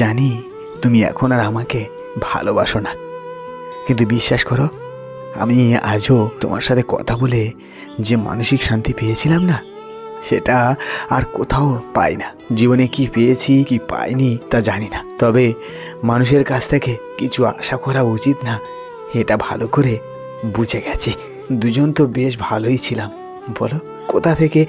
জানি তুমি এখন আর আমাকে ভালোবাসো না। কিন্তু বিশ্বাস করো, আমি আজও তোমার সাথে কথা বলে যে মানসিক শান্তি পেয়েছিলাম না, সেটা আর কোথাও পাই না। জীবনে কি পেয়েছি, কি পাইনি, তা জানি না। তবে মানুষের কাছ থেকে কিছু আশা করা উচিত না, এটা ভালো করে বুঝে গেছি। দুজন তো বেশ ভালোই ছিলাম। বলো, কোথা থেকে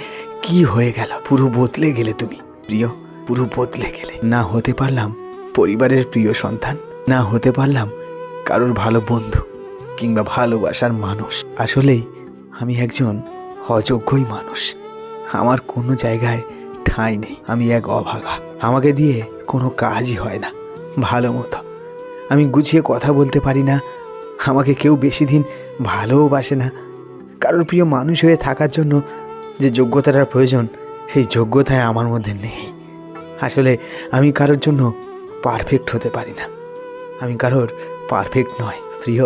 কি হয়ে গেল? পুরো বদলে গেলে তুমি, প্রিয়। পুরো বদলে গেলে। না হতে পারলাম পরিবারের প্রিয় সন্তান, না হতে পারলাম কারোর ভালো বন্ধু কিংবা ভালোবাসার মানুষ। আসলেই আমি একজন অযোগ্যই মানুষ। আমার কোনো জায়গায় ঠাঁই নেই। আমি এক অভাগা। আমাকে দিয়ে কোনো কাজই হয় না। ভালো মতো। আমি গুছিয়ে কথা বলতে পারি না। আমাকে কেউ বেশি দিন ভালোবাসে না। কারোর প্রিয় মানুষ হয়ে থাকার জন্য যে যোগ্যতাটার প্রয়োজন, সেই যোগ্যতায় আমার মধ্যে নেই। আসলে আমি কারোর জন্য পারফেক্ট হতে পারি না। আমি কারোর পারফেক্ট নয়, প্রিয়।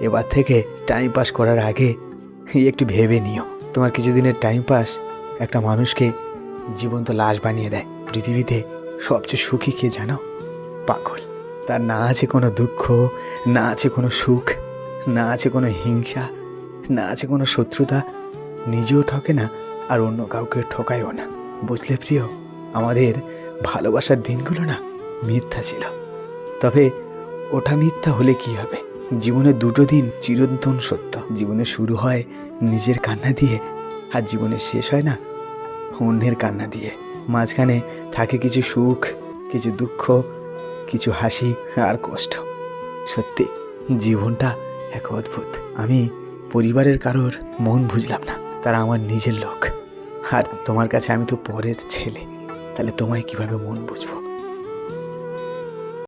এবার থেকে টাইম পাস করার আগে একটু ভেবে নিও। তোমার কিছুদিনের টাইম পাস একটা মানুষকে জীবন্ত লাশ বানিয়ে দেয়। পৃথিবীতে সবচেয়ে সুখী কে জানো? পাগল। তার না আছে কোনো দুঃখ, না আছে কোনো সুখ, না আছে কোনো হিংসা, না আছে কোনো শত্রুতা। নিজেও ঠকে না আর অন্য কাউকে ঠকায়ও না। বুঝলে প্রিয়? আমাদের ভালোবাসার দিনগুলো না মিথ্যা ছিল। তবে ওটা মিথ্যা হলে কি হবে? জীবনে দুটো দিন চিরন্তন সত্য। জীবনে শুরু হয় নিজের কান্না দিয়ে আর জীবনে শেষ হয় না অন্যের কান্না দিয়ে। মাঝখানে থাকে কিছু সুখ, কিছু দুঃখ, কিছু হাসি আর কষ্ট। সত্যি, জীবনটা এক অদ্ভুত। আমি পরিবারের কারোর মন বুঝলাম না। তারা আমার নিজের লোক। আর তোমার কাছে আমি তো পরের ছেলে। তাহলে তোমায় কীভাবে মন বুঝব?